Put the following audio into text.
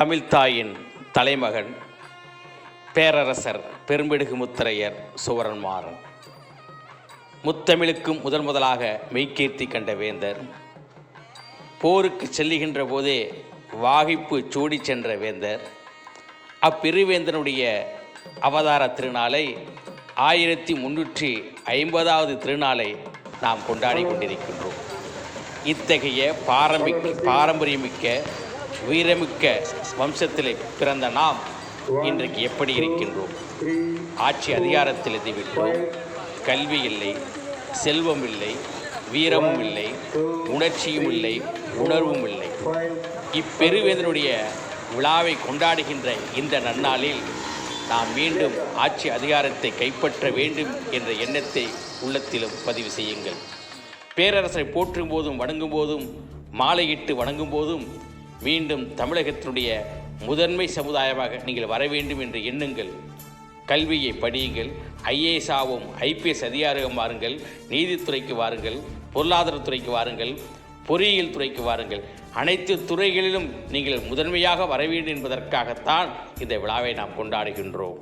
தமிழ்த்தாயின் தலைமகன் பேரரசர் பெரும்பிடுகு முத்தரையர் சுவரன்மாறன் முத்தமிழுக்கும் முதன் முதலாக மெய்கீர்த்தி கண்ட வேந்தர். போருக்கு செல்லுகின்ற போதே வாகிப்பு சூடி சென்ற வேந்தர். அப்பிருவேந்தனுடைய அவதார திருநாளை ஆயிரத்தி முன்னூற்றி ஐம்பதாவது திருநாளை நாம் கொண்டாடி கொண்டிருக்கின்றோம். இத்தகைய பாரம்பிக்க பாரம்பரியமிக்க வீரமிக்க வம்சத்தில் பிறந்த நாம் இன்றைக்கு எப்படி இருக்கின்றோம்? ஆட்சி அதிகாரத்தில் எது விட்டோம் கல்வி இல்லை செல்வம் இல்லை வீரமும் இல்லை உணர்ச்சியும் இல்லை உணர்வும் இல்லை. இப்பெருவேந்தனுடைய விழாவை கொண்டாடுகின்ற இந்த நன்னாளில் நாம் மீண்டும் ஆட்சி அதிகாரத்தை கைப்பற்ற வேண்டும் என்ற எண்ணத்தை உள்ளத்திலும் பதிவு செய்யுங்கள். பேரரசரை போற்றும் போதும் வணங்கும் போதும் மாலையிட்டு வணங்கும் போதும் மீண்டும் தமிழகத்தினுடைய முதன்மை சமுதாயமாக நீங்கள் வர வேண்டும் என்று எண்ணுங்கள். கல்வியை படியுங்கள். ஐஏஎஸ் ஆகும் ஐபிஎஸ் அதிகாரகம் வாருங்கள். நீதித்துறைக்கு வாருங்கள். பொருளாதாரத்துறைக்கு வாருங்கள். பொறியியல் துறைக்கு வாருங்கள். அனைத்து துறைகளிலும் நீங்கள் முதன்மையாக வர வேண்டும் என்பதற்காகத்தான் இந்த விழாவை நாம் கொண்டாடுகின்றோம்.